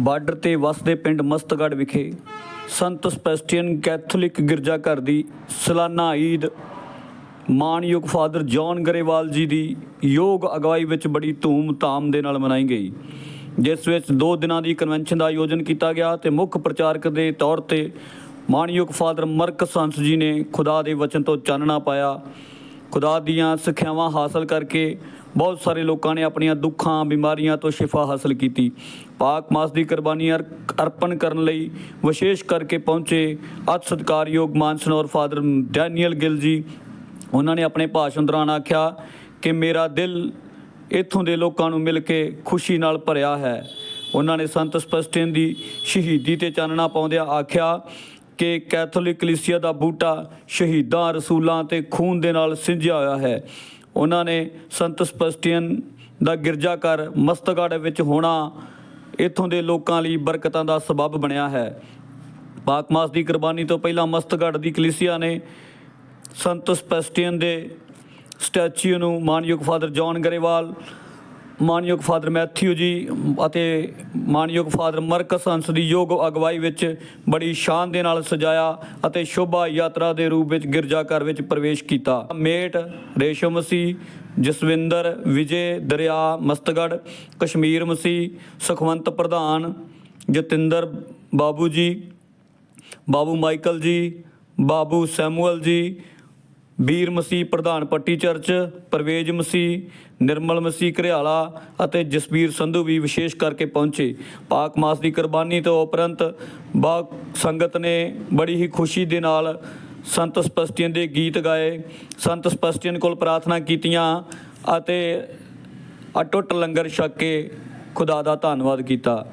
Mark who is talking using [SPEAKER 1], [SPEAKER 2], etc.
[SPEAKER 1] Border ਤੇ ਵਸਦੇ ਪਿੰਡ ਮਸਤਗੜ੍ਹ ਵਿਖੇ ਸੰਤ ਸਪੈਸਟੀਅਨ ਕੈਥੋਲਿਕ ਗਿਰਜਾਘਰ ਦੀ ਸਾਲਾਨਾ ਈਦ ਮਾਨਯੋਗ ਫਾਦਰ ਜੌਨ ਗਰੇਵਾਲ ਜੀ ਦੀ ਯੋਗ ਅਗਵਾਈ ਵਿੱਚ ਬੜੀ ਧੂਮ-ਧਾਮ ਦੇ ਨਾਲ ਮਨਾਈ ਗਈ, ਜਿਸ ਵਿੱਚ 2 ਦਿਨਾਂ ਦੀ ਕਨਵੈਨਸ਼ਨ ਦਾ ਆਯੋਜਨ ਕੀਤਾ ਗਿਆ ਤੇ ਮੁੱਖ ਪ੍ਰਚਾਰਕ ਦੇ ਤੌਰ ਤੇ ਮਾਨਯੋਗ ਫਾਦਰ ਮਰਕਸ ਹੰਸ ਜੀ ਨੇ ਖੁਦਾ ਦੇ ਵਚਨ ਤੋਂ ਚਾਨਣਾ ਪਾਇਆ। ਖੁਦਾ ਦੀਆਂ ਸਿੱਖਿਆਵਾਂ ਹਾਸਲ ਕਰਕੇ ਬਹੁਤ ਸਾਰੇ ਲੋਕਾਂ ਨੇ ਆਪਣੀਆਂ ਦੁੱਖਾਂ, ਬਿਮਾਰੀਆਂ ਤੋਂ ਸ਼ਿਫਾ ਹਾਸਲ ਕੀਤੀ। ਪਾਕ ਮਾਸ ਦੀ ਕੁਰਬਾਨੀ ਅਰ- ਅਰਪਣ ਕਰਨ ਲਈ ਵਿਸ਼ੇਸ਼ ਕਰਕੇ ਪਹੁੰਚੇ ਅਤ ਸਤਿਕਾਰਯੋਗ ਮਾਨਸਨੌਰ ਫਾਦਰ ਡੈਨੀਅਲ ਗਿਲ ਜੀ। ਉਹਨਾਂ ਨੇ ਆਪਣੇ ਭਾਸ਼ਣ ਦੌਰਾਨ ਆਖਿਆ ਕਿ ਮੇਰਾ ਦਿਲ ਇੱਥੋਂ ਦੇ ਲੋਕਾਂ ਨੂੰ ਮਿਲ ਕੇ ਖੁਸ਼ੀ ਨਾਲ ਭਰਿਆ ਹੈ। ਉਹਨਾਂ ਨੇ ਸੰਤ ਸਪਸਟਿਨ ਦੀ ਸ਼ਹੀਦੀ ਤੇ ਚਾਨਣਾ ਪਾਉਂਦਿਆਂ ਆਖਿਆ ਕਿ ਕੈਥੋਲਿਕ ਕਲੀਸਿਆ ਦਾ ਬੂਟਾ ਸ਼ਹੀਦਾਂ ਰਸੂਲਾਂ ਤੇ ਖੂਨ ਦੇ ਨਾਲ ਸਿੰਜਿਆ ਹੋਇਆ ਹੈ। ਉਹਨਾਂ ਨੇ ਸੰਤ ਸਪਸਟੀਅਨ ਦਾ ਗਿਰਜਾ ਗਿਰਜਾਘਰ ਮਸਤਗੜ੍ਹ ਵਿੱਚ ਹੋਣਾ ਇੱਥੋਂ ਦੇ ਲੋਕਾਂ ਲਈ ਬਰਕਤਾਂ ਦਾ ਸਬਬ ਬਣਿਆ ਹੈ। ਪਾਕ ਮਾਸ ਦੀ ਕੁਰਬਾਨੀ ਤੋਂ ਪਹਿਲਾਂ ਮਸਤਗੜ੍ਹ ਦੀ ਕਲੀਸਿਆ ਨੇ ਸੰਤ ਸਪੈਸਟੀਅਨ ਦੇ ਸਟੈਚੂ ਨੂੰ ਮਾਨਯੋਗ ਫਾਦਰ ਜੌਨ ਗਰੇਵਾਲ ਮਾਨਯੋਗ ਫਾਦਰ ਮੈਥਿਊ ਜੀ ਅਤੇ ਮਾਨਯੋਗ ਫਾਦਰ ਮਰਕਸ ਹੰਸ ਦੀ ਯੋਗ ਅਗਵਾਈ ਵਿੱਚ ਬੜੀ ਸ਼ਾਨ ਦੇ ਨਾਲ ਸਜਾਇਆ ਅਤੇ ਸ਼ੋਭਾ ਯਾਤਰਾ ਦੇ ਰੂਪ ਵਿੱਚ ਗਿਰਜਾਘਰ ਵਿੱਚ ਪ੍ਰਵੇਸ਼ ਕੀਤਾ। ਮੇਟ, ਰੇਸ਼ਮ ਮਸੀਹ ਜਸਵਿੰਦਰ, ਵਿਜੇ, ਦਰਿਆ ਮਸਤਗੜ ਕਸ਼ਮੀਰ ਮਸੀਹ ਸੁਖਵੰਤ ਪ੍ਰਧਾਨ, ਜਤਿੰਦਰ ਬਾਬੂ ਜੀ, ਬਾਬੂ ਮਾਈਕਲ ਜੀ, ਬਾਬੂ ਸੈਮੂਅਲ ਜੀ ਵੀਰ ਮਸੀਹ ਪ੍ਰਧਾਨ ਪੱਟੀ ਚਰਚ, ਪਰਵੇਜ ਮਸੀਹ, ਨਿਰਮਲ ਮਸੀਹ ਘਰਿਆਲਾ ਅਤੇ ਜਸਬੀਰ ਸੰਧੂ ਵੀ ਵਿਸ਼ੇਸ਼ ਕਰਕੇ ਪਹੁੰਚੇ। ਪਾਕ ਮਾਸ ਦੀ ਕੁਰਬਾਨੀ ਤੋਂ ਉਪਰੰਤ ਬਾ ਸੰਗਤ ਨੇ ਬੜੀ ਹੀ ਖੁਸ਼ੀ ਦੇ ਨਾਲ ਸੰਤ ਸਪਸਟੀਅਨ ਦੇ ਗੀਤ ਗਾਏ। ਸੰਤ ਸਪਸਟੀਅਨ ਕੋਲ ਪ੍ਰਾਰਥਨਾ ਕੀਤੀਆਂ ਅਤੇ ਅਟੁੱਟ ਲੰਗਰ ਛਕ ਕੇ ਖੁਦਾ ਦਾ ਧੰਨਵਾਦ ਕੀਤਾ।